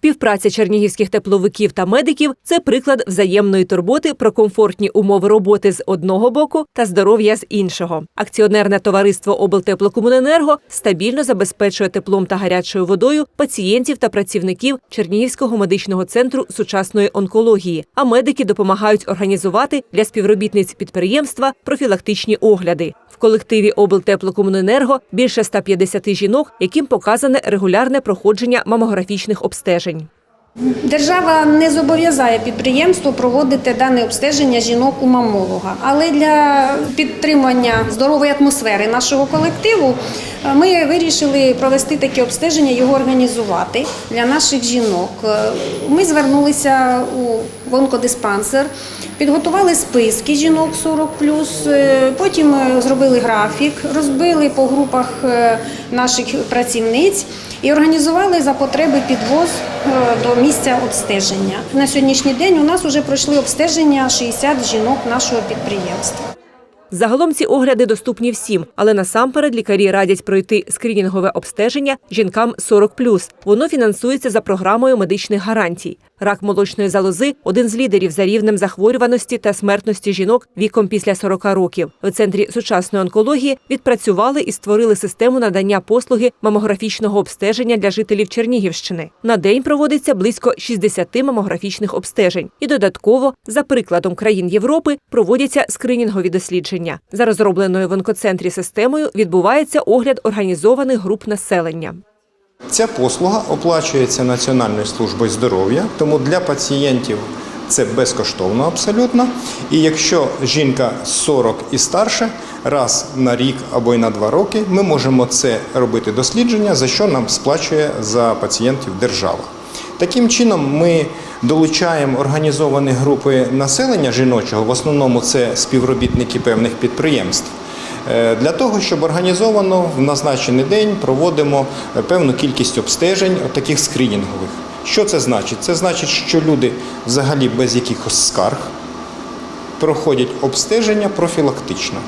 Співпраця чернігівських тепловиків та медиків це приклад взаємної турботи про комфортні умови роботи з одного боку та здоров'я з іншого. Акціонерне товариство облтеплокомуненерго стабільно забезпечує теплом та гарячою водою пацієнтів та працівників Чернігівського медичного центру сучасної онкології. А медики допомагають організувати для співробітниць підприємства профілактичні огляди. В колективі облтеплокомуненерго більше 150 жінок, яким показане регулярне проходження мамографічних обстежень. Держава не зобов'язає підприємство проводити дане обстеження жінок у мамолога. Але для підтримання здорової атмосфери нашого колективу е, ми вирішили провести таке обстеження, його організувати для наших жінок. Е, Ми звернулися у онкодиспансер, підготували списки жінок 40+, е, потім зробили графік, розбили по групах наших працівниць і організували за потреби підвоз е, до місця обстеження. На сьогоднішній день у нас вже пройшли обстеження 60 жінок нашого підприємства. Загалом ці огляди доступні всім, але насамперед лікарі радять пройти скринінгове обстеження жінкам 40+. Воно фінансується за програмою медичних гарантій. Рак молочної залози один з лідерів за рівнем захворюваності та смертності жінок віком після 40 років. У центрі сучасної онкології відпрацювали і створили систему надання послуги мамографічного обстеження для жителів Чернігівщини. На день проводиться близько 60 мамографічних обстежень. І додатково, за прикладом країн Європи, проводяться скринінгові дослідження. За розробленою в онкоцентрі системою відбувається огляд організованих груп населення. Ця послуга оплачується Національною службою здоров'я, тому для пацієнтів це безкоштовно абсолютно. І якщо жінка 40 і старше, раз на рік або й на два роки, ми можемо це робити дослідження, за що нам сплачує за пацієнтів держава. Таким чином, ми долучаємо організовані групи населення жіночого, в основному це співробітники певних підприємств. Е, Для того, щоб організовано в назначений день проводимо е, певну кількість обстежень, таких скринінгових. Що це значить? Це значить, що люди взагалі без якихось скарг проходять обстеження профілактично.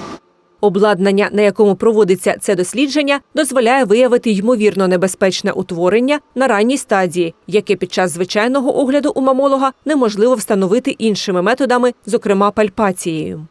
Обладнання, на якому проводиться це дослідження, дозволяє виявити ймовірно небезпечне утворення на ранній стадії, яке під час звичайного огляду у мамолога неможливо встановити іншими методами, зокрема пальпацією.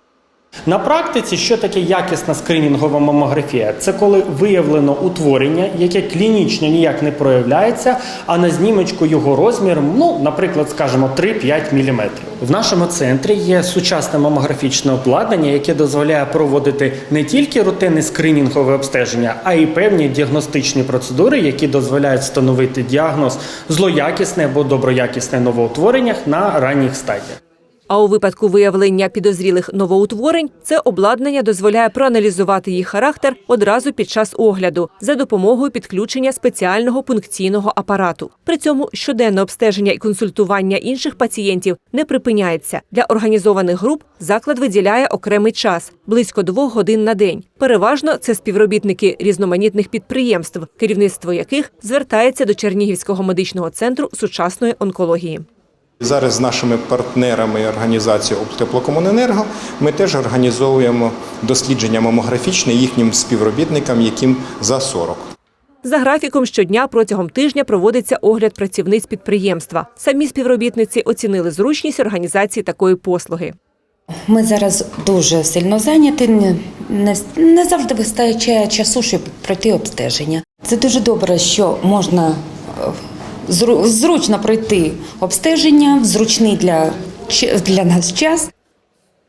На практиці, що таке якісна скринінгова мамографія? Це коли виявлено утворення, яке клінічно ніяк не проявляється, а на знімочку його розмір, ну, наприклад, скажімо, 3-5 мм. В нашому центрі є сучасне мамографічне обладнання, яке дозволяє проводити не тільки рутинне скринінгове обстеження, а й певні діагностичні процедури, які дозволяють встановити діагноз злоякісне або доброякісне новоутворення на ранніх стадіях. А у випадку виявлення підозрілих новоутворень це обладнання дозволяє проаналізувати їх характер одразу під час огляду за допомогою підключення спеціального пункційного апарату. При цьому щоденне обстеження і консультування інших пацієнтів не припиняється. Для організованих груп заклад виділяє окремий час близько двох годин на день. Переважно це співробітники різноманітних підприємств, керівництво яких звертається до Чернігівського медичного центру сучасної онкології. Зараз з нашими партнерами організацією «Облтеплокомуненерго» ми теж організовуємо дослідження мамографічне їхнім співробітникам, яким за 40. За графіком щодня протягом тижня проводиться огляд працівниць підприємства. Самі співробітниці оцінили зручність організації такої послуги. Ми зараз дуже сильно зайняті. Не, не, не завжди вистачає часу, щоб пройти обстеження. Це дуже добре, що можна е, зручно пройти обстеження зручний для, для нас час.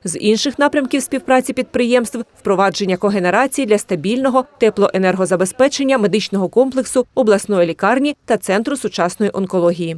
З інших напрямків співпраці підприємств впровадження когенерації для стабільного теплоенергозабезпечення медичного комплексу обласної лікарні та центру сучасної онкології.